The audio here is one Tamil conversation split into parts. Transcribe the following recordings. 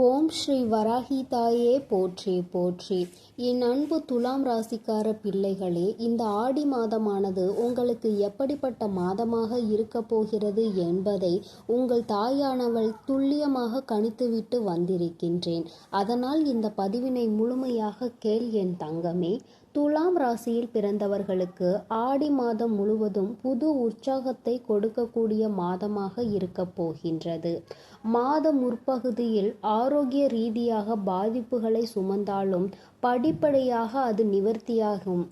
ஓம் ஸ்ரீ வராகி தாயே போற்றி போற்றி. என் அன்பு துலாம் ராசிக்கார பிள்ளைகளே இந்த ஆடி மாதமானது உங்களுக்கு எப்படிப்பட்ட மாதமாக இருக்கப் போகிறது என்பதை உங்கள் தாயானவள் துல்லியமாக கணித்துவிட்டு வந்திருக்கின்றேன். அதனால் இந்த பதிவினை முழுமையாக கேள் என் தங்கமே. துலாம் ராசியில் பிறந்தவர்களுக்கு ஆடி மாதம் முழுவதும் புது உற்சாகத்தை கொடுக்கக்கூடிய மாதமாக இருக்கப் போகின்றது. மாத முற்பகுதியில் ஆரோக்கிய ரீதியாக பாதிப்புகளை சுமந்தாலும் படிப்படியாக அது நிவர்த்தியாகும்.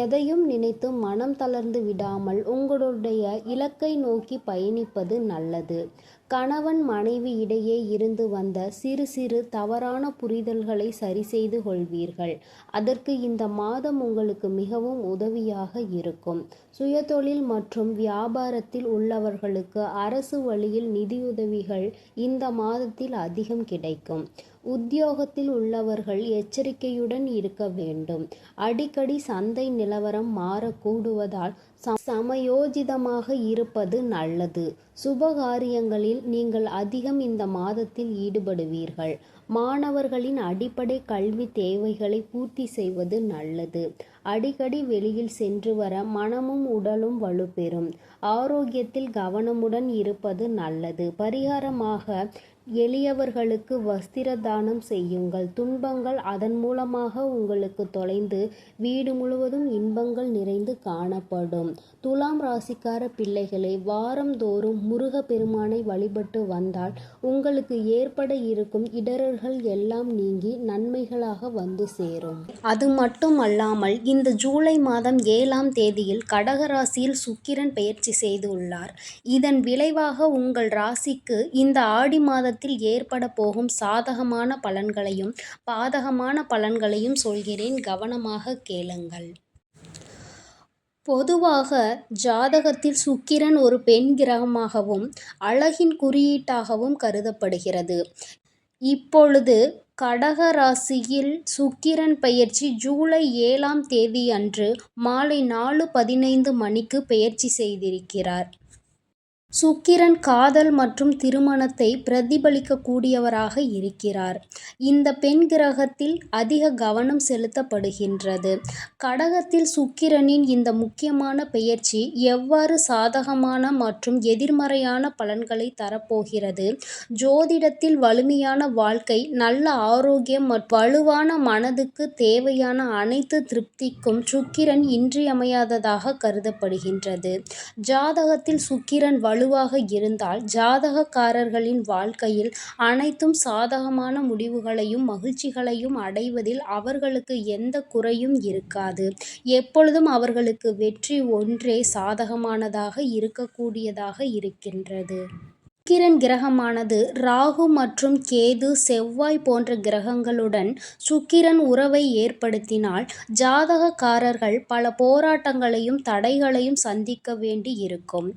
எதையும் நினைத்து மனம் தளர்ந்து விடாமல் உங்களுடைய இலக்கை நோக்கி பயணிப்பது நல்லது. கணவன் மனைவி இடையே இருந்து வந்த சிறு சிறு தவறான புரிதல்களை சரி செய்து கொள்வீர்கள். அதற்கு இந்த மாதம் உங்களுக்கு மிகவும் உதவியாக இருக்கும். சுயதொழில் மற்றும் வியாபாரத்தில் உள்ளவர்களுக்கு அரசு வழியில் நிதியுதவிகள் இந்த மாதத்தில் அதிகம் கிடைக்கும். உத்தியோகத்தில் உள்ளவர்கள் எச்சரிக்கையுடன் இருக்க வேண்டும். அடிக்கடி சந்தை நிலவரம் மாறக்கூடுவதால் சமயோஜிதமாக இருப்பது நல்லது. சுபகாரியங்களில் நீங்கள் அதிகம் இந்த மாதத்தில் ஈடுபடுவீர்கள். மாணவர்களின் அடிப்படை கல்வி தேவைகளை பூர்த்தி செய்வது நல்லது. அடிக்கடி வெளியில் சென்று வர மனமும் உடலும் வலுப்பெறும். ஆரோக்கியத்தில் கவனமுடன் இருப்பது நல்லது. பரிகாரமாக எளியவர்களுக்கு வஸ்திர தானம் செய்யுங்கள். துன்பங்கள் அதன் மூலமாக உங்களுக்கு தொலைந்து வீடு முழுவதும் இன்பங்கள் நிறைந்து காணப்படும். துலாம் ராசிக்கார பிள்ளைகளை வாரந்தோறும் முருக பெருமானை வழிபட்டு வந்தால் உங்களுக்கு ஏற்பட இருக்கும் இடரல்கள் எல்லாம் நீங்கி நன்மைகளாக வந்து சேரும். அது மட்டும் அல்லாமல் இந்த ஜூலை மாதம் ஏழாம் தேதியில் கடகராசியில் சுக்கிரன் பயிற்சி செய்துள்ளார் இதன் விளைவாக உங்கள் ராசிக்கு இந்த ஆடி மாத மாதத்தில் ஏற்பட போகும் சாதகமான பலன்களையும் பாதகமான பலன்களையும் சொல்கிறேன். கவனமாக கேளுங்கள். பொதுவாக ஜாதகத்தில் சுக்கிரன் ஒரு பெண் கிரகமாகவும் அழகின் குறியீட்டாகவும் கருதப்படுகிறது. இப்பொழுது கடக ராசியில் சுக்கிரன் பயிற்சி ஜூலை ஏழாம் தேதி அன்று மாலை நாலு பதினைந்து மணிக்கு பயிற்சி செய்திருக்கிறார். சுக்கிரன் காதல் மற்றும் திருமணத்தை பிரதிபலிக்கக்கூடியவராக இருக்கிறார். இந்த பெண் கிரகத்தில் அதிக கவனம் செலுத்தப்படுகின்றது. கடகத்தில் சுக்கிரனின் இந்த முக்கியமான பெயர்ச்சி எவ்வாறு சாதகமான மற்றும் எதிர்மறையான பலன்களை தரப்போகிறது? ஜோதிடத்தில் வலிமையான வாழ்க்கை நல்ல ஆரோக்கியம் மற்றும் வலுவான மனதுக்கு தேவையான அனைத்து திருப்திக்கும் சுக்கிரன் இன்றியமையாததாக கருதப்படுகின்றது. ஜாதகத்தில் சுக்கிரன் வலு வலுவாக இருந்தால் ஜாதகக்காரர்களின் வாழ்க்கையில் அனைத்தும் சாதகமான முடிவுகளையும் மகிழ்ச்சிகளையும் அடைவதில் அவர்களுக்கு எந்த குறையும் இருக்காது. எப்பொழுதும் அவர்களுக்கு வெற்றி ஒன்றே சாதகமானதாக இருக்கக்கூடியதாக இருக்கின்றது. சுக்கிரன் கிரகமானது ராகு மற்றும் கேது செவ்வாய் போன்ற கிரகங்களுடன் சுக்கிரன் உறவை ஏற்படுத்தினால் ஜாதகக்காரர்கள் பல போராட்டங்களையும் தடைகளையும் சந்திக்க வேண்டி இருக்கும்.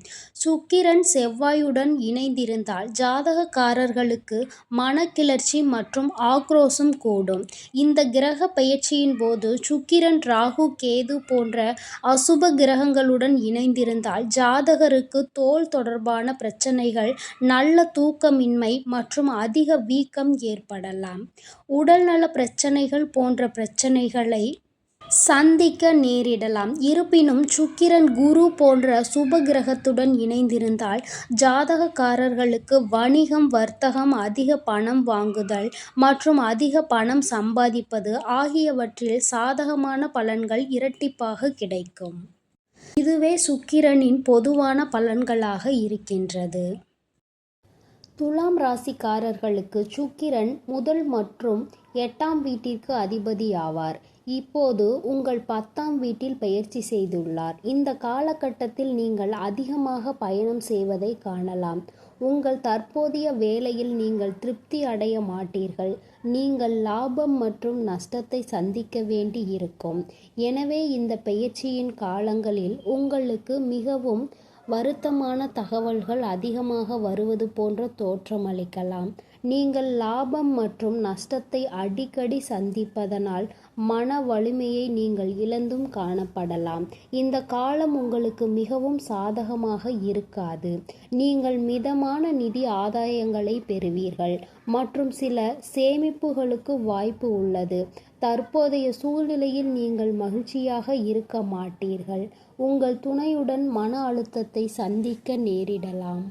சுக்கிரன் செவ்வாயுடன் இணைந்திருந்தால் ஜாதகக்காரர்களுக்கு மனக்கிளர்ச்சி மற்றும் ஆக்ரோஷம் கூடும். இந்த கிரக பயிற்சியின் போது சுக்கிரன் ராகு கேது போன்ற அசுப கிரகங்களுடன் இணைந்திருந்தால் ஜாதகருக்கு தோல் தொடர்பான பிரச்சனைகள் நல்ல தூக்கமின்மை மற்றும் அதிக வீக்கம் ஏற்படலாம். உடல்நல பிரச்சனைகள் போன்ற பிரச்சனைகளை சந்திக்க நேரிடலாம். இருப்பினும் சுக்கிரன் குரு போன்ற சுப கிரகத்துடன் இணைந்திருந்தால் ஜாதகக்காரர்களுக்கு வணிகம் வர்த்தகம் அதிக பணம் வாங்குதல் மற்றும் அதிக பணம் சம்பாதிப்பது ஆகியவற்றில் சாதகமான பலன்கள் இரட்டிப்பாக கிடைக்கும். இதுவே சுக்கிரனின் பொதுவான பலன்களாக இருக்கின்றது. துலாம் ராசிக்காரர்களுக்கு சுக்கிரன் முதல் மற்றும் எட்டாம் வீட்டிற்கு அதிபதி ஆவார் இப்போது உங்கள் பத்தாம் வீட்டில் பயிற்சி செய்துள்ளார். இந்த காலகட்டத்தில் நீங்கள் அதிகமாக பயணம் செய்வதை காணலாம். உங்கள் தற்போதைய வேலையில் நீங்கள் திருப்தி அடைய மாட்டீர்கள். நீங்கள் லாபம் மற்றும் நஷ்டத்தை சந்திக்க வேண்டி இருக்கும் எனவே இந்த பயிற்சியின் காலங்களில் உங்களுக்கு மிகவும் வருத்தமான தகவல்கள் அதிகமாக வருவது போன்ற தோற்றமளிக்கலாம் நீங்கள் லாபம் மற்றும் நஷ்டத்தை அடிக்கடி சந்திப்பதனால் மன வலிமையை நீங்கள் இழந்தும் காணப்படலாம். இந்த காலம் உங்களுக்கு மிகவும் சாதகமாக இருக்காது. நீங்கள் மிதமான நிதி ஆதாயங்களை பெறுவீர்கள் மற்றும் சில சேமிப்புகளுக்கு வாய்ப்பு உள்ளது. தற்போதைய சூழ்நிலையில் நீங்கள் மகிழ்ச்சியாக இருக்க மாட்டீர்கள். உங்கள் துணையுடன் மன அழுத்தத்தை சந்திக்க நேரிடலாம்.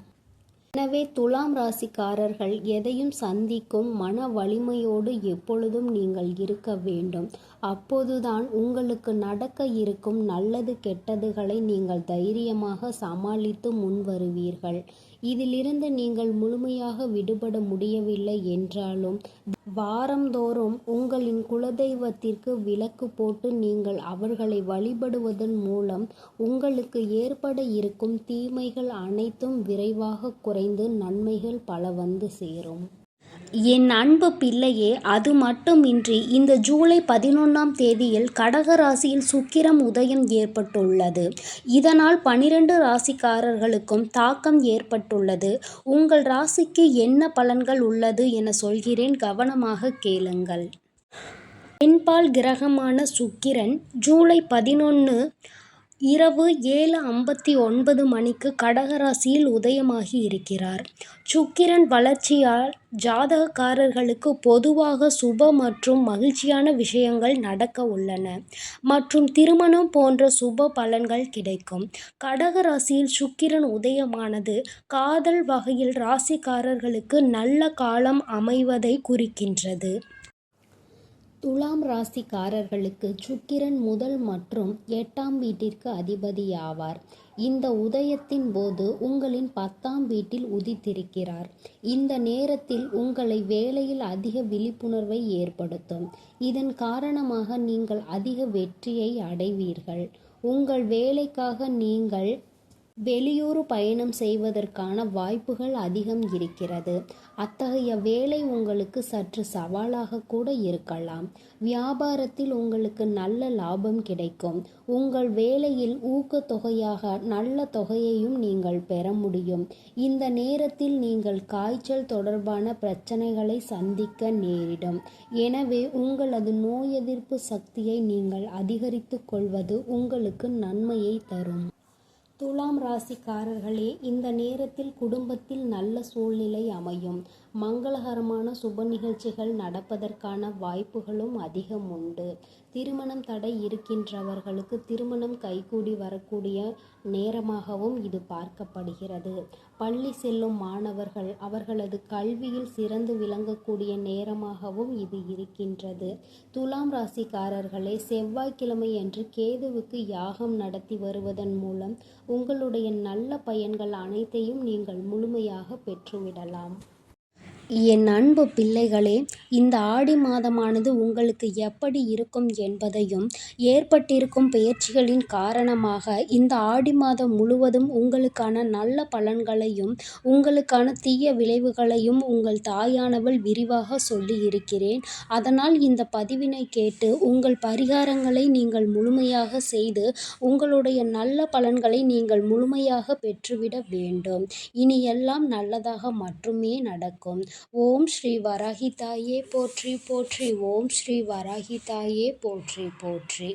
எனவே துலாம் ராசிக்காரர்கள் எதையும் சந்திக்கும் மன வலிமையோடு எப்பொழுதும் நீங்கள் இருக்க வேண்டும். அப்போதுதான் உங்களுக்கு நடக்க இருக்கும் நல்லது கெட்டதுகளை நீங்கள் தைரியமாக சமாளித்து முன்வருவீர்கள். இதிலிருந்து நீங்கள் முழுமையாக விடுபட முடியவில்லை என்றாலும் வாரந்தோறும் உங்களின் குலதெய்வத்திற்கு விளக்கு போட்டு நீங்கள் அவர்களை வழிபடுவதன் மூலம் உங்களுக்கு ஏற்பட இருக்கும் தீமைகள் அனைத்தும் விரைவாக குறைந்து நன்மைகள் பல வந்து சேரும். என் அன்பு பிள்ளையே அது மட்டுமின்றி இந்த ஜூலை பதினொன்றாம் தேதியில் கடக ராசியில் சுக்கிரம் உதயம் ஏற்பட்டுள்ளது. இதனால் பனிரெண்டு ராசிக்காரர்களுக்கும் தாக்கம் ஏற்பட்டுள்ளது. உங்கள் ராசிக்கு என்ன பலன்கள் உள்ளது என சொல்கிறேன். கவனமாக கேளுங்கள். பெண்பால் கிரகமான சுக்கிரன் ஜூலை பதினொன்று இரவு ஏழு ஐம்பத்தி ஒன்பது மணிக்கு கடகராசியில் உதயமாகி இருக்கிறார். சுக்கிரன் வளர்ச்சியால் ஜாதகக்காரர்களுக்கு பொதுவாக சுப மற்றும் மகிழ்ச்சியான விஷயங்கள் நடக்க உள்ளன. மற்றும் திருமணம் போன்ற சுப பலன்கள் கிடைக்கும். கடகராசியில் சுக்கிரன் உதயமானது காதல் வகையில் ராசிக்காரர்களுக்கு நல்ல காலம் அமைவதை குறிக்கின்றது. துலாம் ராசிக்காரர்களுக்கு சுக்கிரன் முதல் மற்றும் எட்டாம் வீட்டிற்கு அதிபதியாவார். இந்த உதயத்தின் போது உங்களின் பத்தாம் வீட்டில் உதித்திருக்கிறார். இந்த நேரத்தில் உங்களை வேலையில் அதிக விழிப்புணர்வை ஏற்படுத்தும். இதன் காரணமாக நீங்கள் அதிக வெற்றியை அடைவீர்கள். உங்கள் வேலைக்காக நீங்கள் வெளியூர் பயணம் செய்வதற்கான வாய்ப்புகள் அதிகம் இருக்கிறது. அத்தகைய வேலை உங்களுக்கு சற்று சவாலாக கூட இருக்கலாம். வியாபாரத்தில் உங்களுக்கு நல்ல லாபம் கிடைக்கும். உங்கள் வேலையில் ஊக்கத்தொகையாக நல்ல தொகையையும் நீங்கள் பெற முடியும். இந்த நேரத்தில் நீங்கள் காய்ச்சல் தொடர்பான பிரச்சனைகளை சந்திக்க நேரிடும். எனவே உங்களது நோய் எதிர்ப்பு சக்தியை நீங்கள் அதிகரித்து கொள்வது உங்களுக்கு நன்மையை தரும். துலாம் ராசிக்காரர்களே இந்த நேரத்தில் குடும்பத்தில் நல்ல சூழ்நிலை அமையும். மங்களகரமான சுப நிகழ்ச்சிகள் நடப்பதற்கான வாய்ப்புகளும் அதிகம் உண்டு. திருமணம் தடை இருக்கின்றவர்களுக்கு திருமணம் கைகூடி வரக்கூடிய நேரமாகவும் இது பார்க்கப்படுகிறது. பள்ளி செல்லும் மாணவர்கள் அவர்களது கல்வியில் சிறந்து விளங்கக்கூடிய நேரமாகவும் இது இருக்கின்றது. துலாம் ராசிக்காரர்களே செவ்வாய்க்கிழமை அன்று கேதுவுக்கு யாகம் நடத்தி வருவதன் மூலம் உங்களுடைய நல்ல பயன்கள் அனைத்தையும் நீங்கள் முழுமையாக பெற்றுவிடலாம். என் அன்பு பிள்ளைகளே இந்த ஆடி மாதமானது உங்களுக்கு எப்படி இருக்கும் என்பதையும் ஏற்பட்டிருக்கும் பெயர்ச்சிகளின் காரணமாக இந்த ஆடி மாதம் முழுவதும் உங்களுக்கான நல்ல பலன்களையும் உங்களுக்கான தீய விளைவுகளையும் உங்கள் தாயானவள் விரிவாக சொல்லி இருக்கிறேன் அதனால் இந்த பதிவினை கேட்டு உங்கள் பரிகாரங்களை நீங்கள் முழுமையாக செய்து உங்களுடைய நல்ல பலன்களை நீங்கள் முழுமையாக பெற்றுவிட வேண்டும். இனி எல்லாம் நல்லதாக மட்டுமே நடக்கும். ஓம் ஸ்ரீ வராகி தாயே போற்றி போற்றி. ஓம் ஸ்ரீ வராகி தாயே போற்றி போற்றி.